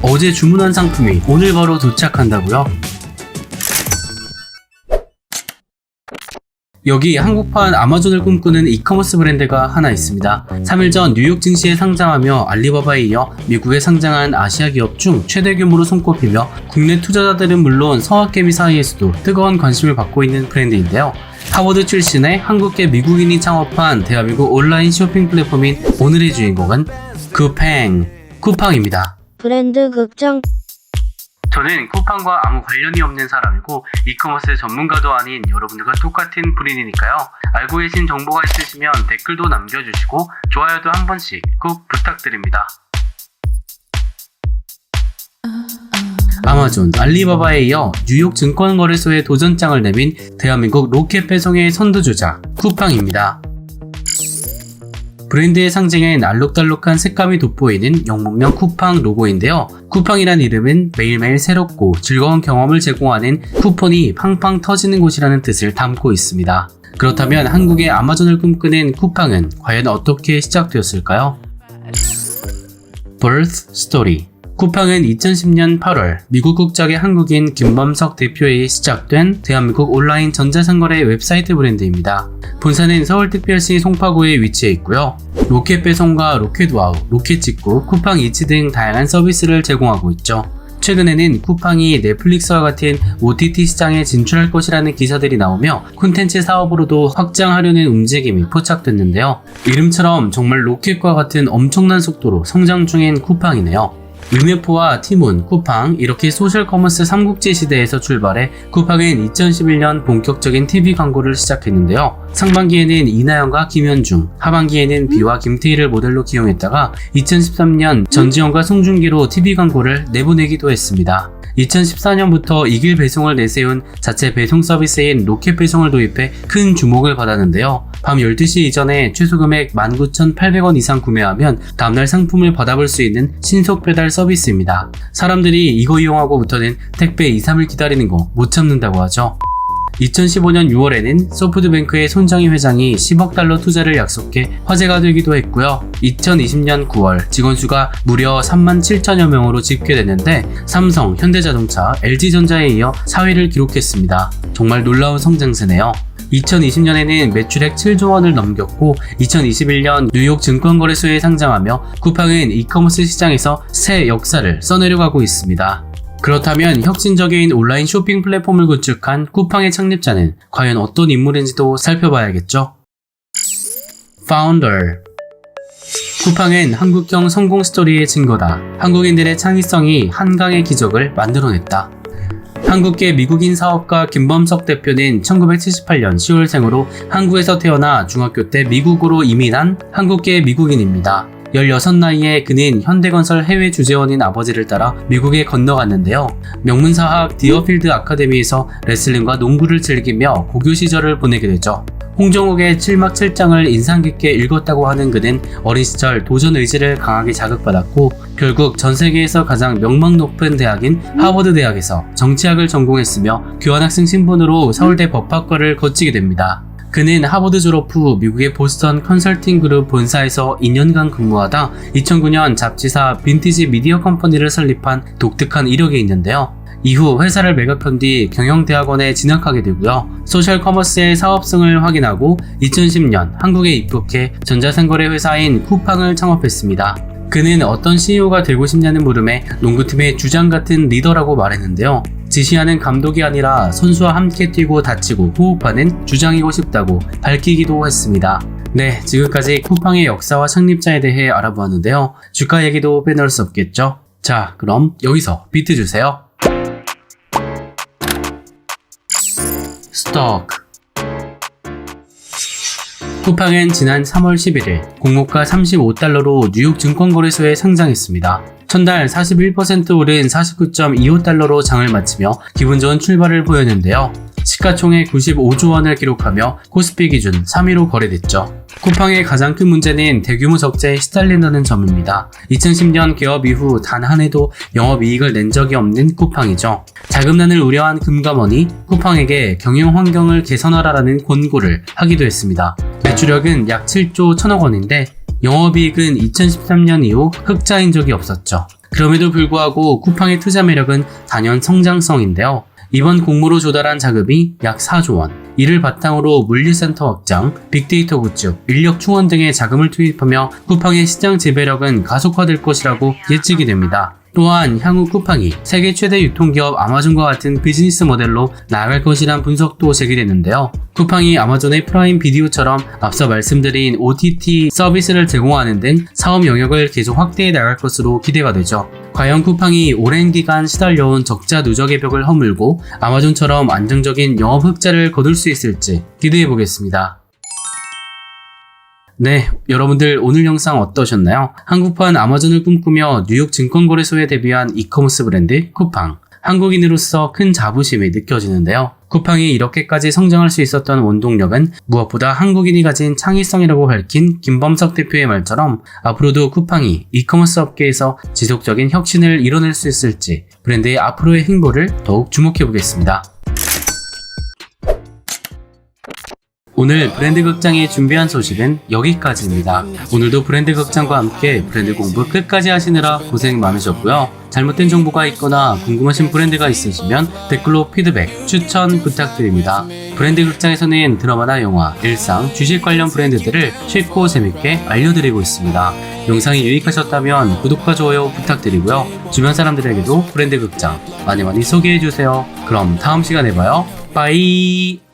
어제 주문한 상품이 오늘 바로 도착한다고요? 여기 한국판 아마존을 꿈꾸는 이커머스 브랜드가 하나 있습니다. 3일 전 뉴욕 증시에 상장하며 알리바바에 이어 미국에 상장한 아시아 기업 중 최대 규모로 손꼽히며 국내 투자자들은 물론 서학개미 사이에서도 뜨거운 관심을 받고 있는 브랜드인데요. 하버드 출신의 한국계 미국인이 창업한 대한민국 온라인 쇼핑 플랫폼인 오늘의 주인공은 쿠팡, 쿠팡입니다. 브랜드 극장 저는 쿠팡과 아무 관련이 없는 사람이고 이커머스 전문가도 아닌 여러분들과 똑같은 브린이니까요. 알고 계신 정보가 있으시면 댓글도 남겨주시고 좋아요도 한 번씩 꼭 부탁드립니다. 아마존, 알리바바에 이어 뉴욕 증권거래소에 도전장을 내민 대한민국 로켓 배송의 선두주자 쿠팡입니다. 브랜드의 상징엔 알록달록한 색감이 돋보이는 영문명 쿠팡 로고인데요. 쿠팡이란 이름은 매일매일 새롭고 즐거운 경험을 제공하는 쿠폰이 팡팡 터지는 곳이라는 뜻을 담고 있습니다. 그렇다면 한국의 아마존을 꿈꾸는 쿠팡은 과연 어떻게 시작되었을까요? Birth Story 쿠팡은 2010년 8월 미국 국적의 한국인 김범석 대표에 시작된 대한민국 온라인 전자상거래 웹사이트 브랜드입니다. 본사는 서울특별시 송파구에 위치해 있고요. 로켓 배송과 로켓 와우, 로켓 직구, 쿠팡 이츠 등 다양한 서비스를 제공하고 있죠. 최근에는 쿠팡이 넷플릭스와 같은 OTT 시장에 진출할 것이라는 기사들이 나오며 콘텐츠 사업으로도 확장하려는 움직임이 포착됐는데요. 이름처럼 정말 로켓과 같은 엄청난 속도로 성장 중인 쿠팡이네요. 위메포와 티몬, 쿠팡 이렇게 소셜 커머스 삼국지 시대에서 출발해 쿠팡은 2011년 본격적인 TV 광고를 시작했는데요. 상반기에는 이나영과 김현중, 하반기에는 비와 김태희를 모델로 기용했다가 2013년 전지현과 송중기로 TV 광고를 내보내기도 했습니다. 2014년부터 이길 배송을 내세운 자체 배송 서비스인 로켓 배송을 도입해 큰 주목을 받았는데요. 밤 12시 이전에 최소 금액 19,800원 이상 구매하면 다음날 상품을 받아볼 수 있는 신속 배달 서비스입니다. 사람들이 이거 이용하고부터는 택배 2, 3일 기다리는 거 못 참는다고 하죠. 2015년 6월에는 소프트뱅크의 손정희 회장이 10억 달러 투자를 약속해 화제가 되기도 했고요. 2020년 9월 직원 수가 무려 3만 7천여 명으로 집계됐는데 삼성, 현대자동차, LG전자에 이어 4위를 기록했습니다. 정말 놀라운 성장세네요. 2020년에는 매출액 7조 원을 넘겼고 2021년 뉴욕 증권거래소에 상장하며 쿠팡은 이커머스 시장에서 새 역사를 써내려가고 있습니다. 그렇다면 혁신적인 온라인 쇼핑 플랫폼을 구축한 쿠팡의 창립자는 과연 어떤 인물인지도 살펴봐야겠죠. Founder 쿠팡은 한국형 성공 스토리의 증거다. 한국인들의 창의성이 한강의 기적을 만들어냈다. 한국계 미국인 사업가 김범석 대표는 1978년 10월생으로 한국에서 태어나 중학교 때 미국으로 이민한 한국계 미국인입니다. 16 나이에 그는 현대건설 해외 주재원인 아버지를 따라 미국에 건너갔는데요. 명문사학 디어필드 아카데미에서 레슬링과 농구를 즐기며 고교 시절을 보내게 되죠. 홍정욱의 7막 7장을 인상 깊게 읽었다고 하는 그는 어린 시절 도전 의지를 강하게 자극받았고 결국 전 세계에서 가장 명망 높은 대학인 하버드 대학에서 정치학을 전공했으며 교환학생 신분으로 서울대 법학과를 거치게 됩니다. 그는 하버드 졸업 후 미국의 보스턴 컨설팅 그룹 본사에서 2년간 근무하다 2009년 잡지사 빈티지 미디어 컴퍼니를 설립한 독특한 이력이 있는데요. 이후 회사를 매각한 뒤 경영대학원에 진학하게 되고요. 소셜 커머스의 사업성을 확인하고 2010년 한국에 입국해 전자상거래 회사인 쿠팡을 창업했습니다. 그는 어떤 CEO가 되고 싶냐는 물음에 농구팀의 주장 같은 리더라고 말했는데요. 지시하는 감독이 아니라 선수와 함께 뛰고 다치고 호흡하는 주장이고 싶다고 밝히기도 했습니다. 네, 지금까지 쿠팡의 역사와 창립자에 대해 알아보았는데요. 주가 얘기도 빼놓을 수 없겠죠? 자, 그럼 여기서 비트 주세요. 스토크 쿠팡은 지난 3월 11일 공모가 35달러로 뉴욕 증권거래소에 상장했습니다. 첫달 41% 오른 49.25달러로 장을 마치며 기분 좋은 출발을 보였는데요. 시가총액 95조 원을 기록하며 코스피 기준 3위로 거래됐죠. 쿠팡의 가장 큰 문제는 대규모 적자에 시달린다는 점입니다. 2010년 개업 이후 단 한 해도 영업이익을 낸 적이 없는 쿠팡이죠. 자금난을 우려한 금감원이 쿠팡에게 경영 환경을 개선하라라는 권고를 하기도 했습니다. 매출액은 약 7조 1천억 원인데 영업이익은 2013년 이후 흑자인 적이 없었죠. 그럼에도 불구하고 쿠팡의 투자 매력은 단연 성장성인데요. 이번 공모로 조달한 자금이 약 4조 원. 이를 바탕으로 물류센터 확장, 빅데이터 구축, 인력 충원 등의 자금을 투입하며 쿠팡의 시장 지배력은 가속화될 것이라고 예측이 됩니다. 또한 향후 쿠팡이 세계 최대 유통기업 아마존과 같은 비즈니스 모델로 나아갈 것이란 분석도 제기됐는데요. 쿠팡이 아마존의 프라임 비디오처럼 앞서 말씀드린 OTT 서비스를 제공하는 등 사업 영역을 계속 확대해 나갈 것으로 기대가 되죠. 과연 쿠팡이 오랜 기간 시달려온 적자 누적의 벽을 허물고 아마존처럼 안정적인 영업 흑자를 거둘 수 있을지 기대해 보겠습니다. 네, 여러분들 오늘 영상 어떠셨나요? 한국판 아마존을 꿈꾸며 뉴욕 증권거래소에 데뷔한 이커머스 브랜드 쿠팡. 한국인으로서 큰 자부심이 느껴지는데요. 쿠팡이 이렇게까지 성장할 수 있었던 원동력은 무엇보다 한국인이 가진 창의성이라고 밝힌 김범석 대표의 말처럼 앞으로도 쿠팡이 이커머스 업계에서 지속적인 혁신을 이뤄낼 수 있을지 브랜드의 앞으로의 행보를 더욱 주목해 보겠습니다. 오늘 브랜드 극장에 준비한 소식은 여기까지입니다. 오늘도 브랜드 극장과 함께 브랜드 공부 끝까지 하시느라 고생 많으셨고요. 잘못된 정보가 있거나 궁금하신 브랜드가 있으시면 댓글로 피드백, 추천 부탁드립니다. 브랜드 극장에서는 드라마나 영화, 일상, 주식 관련 브랜드들을 쉽고 재밌게 알려드리고 있습니다. 영상이 유익하셨다면 구독과 좋아요 부탁드리고요. 주변 사람들에게도 브랜드 극장 많이 많이 소개해주세요. 그럼 다음 시간에 봐요. 빠이!